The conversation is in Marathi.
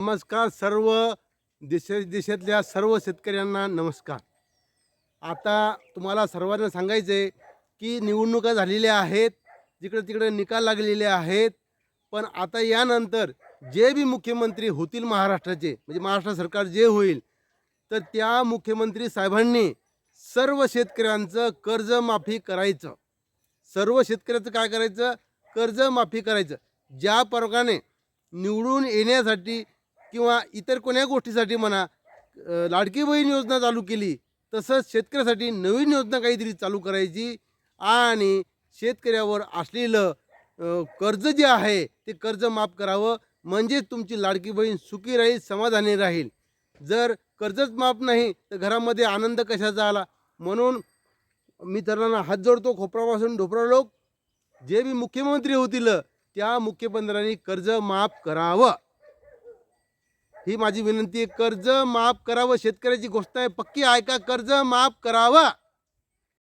नमस्कार सर्व देश देशातल्या सर्व शेतकऱ्यांना नमस्कार. आता तुम्हाला सर्वांना सांगायचं आहे की निवडणुका झालेल्या आहेत जिकडे तिकडे निकाल लागलेले आहेत पण आता यानंतर जे बी मुख्यमंत्री होतील महाराष्ट्राचे म्हणजे महाराष्ट्र सरकार जे होईल तर त्या मुख्यमंत्री साहेबांनी सर्व शेतकऱ्यांचं कर्जमाफी करायचं. सर्व शेतकऱ्याचं काय करायचं? कर्जमाफी करायचं. ज्या प्रकारे निवडून येण्यासाठी किंवा इतर कोण्या गोष्टीसाठी म्हणा लाडकी बहीण योजना चालू केली तसंच शेतकऱ्यासाठी नवीन योजना काहीतरी चालू करायची आणि शेतकऱ्यावर असलेलं कर्ज जे आहे ते कर्ज माफ करावं म्हणजे तुमची लाडकी बहीण सुखी राहील समाधानी राहील. जर कर्जच माफ नाही तर घरामध्ये आनंद कशाचा आला? म्हणून मी सर्वांना हात जोडतो खोपरापासून ढोपरा लोक जे बी मुख्यमंत्री होतील त्या मुख्यमंत्र्यांनी कर्ज माफ करावं. ही माझी विनंती आहे कर्ज माफ करावं. शेतकऱ्याची गोष्ट आहे पक्की आहे का? कर्ज माफ करावं.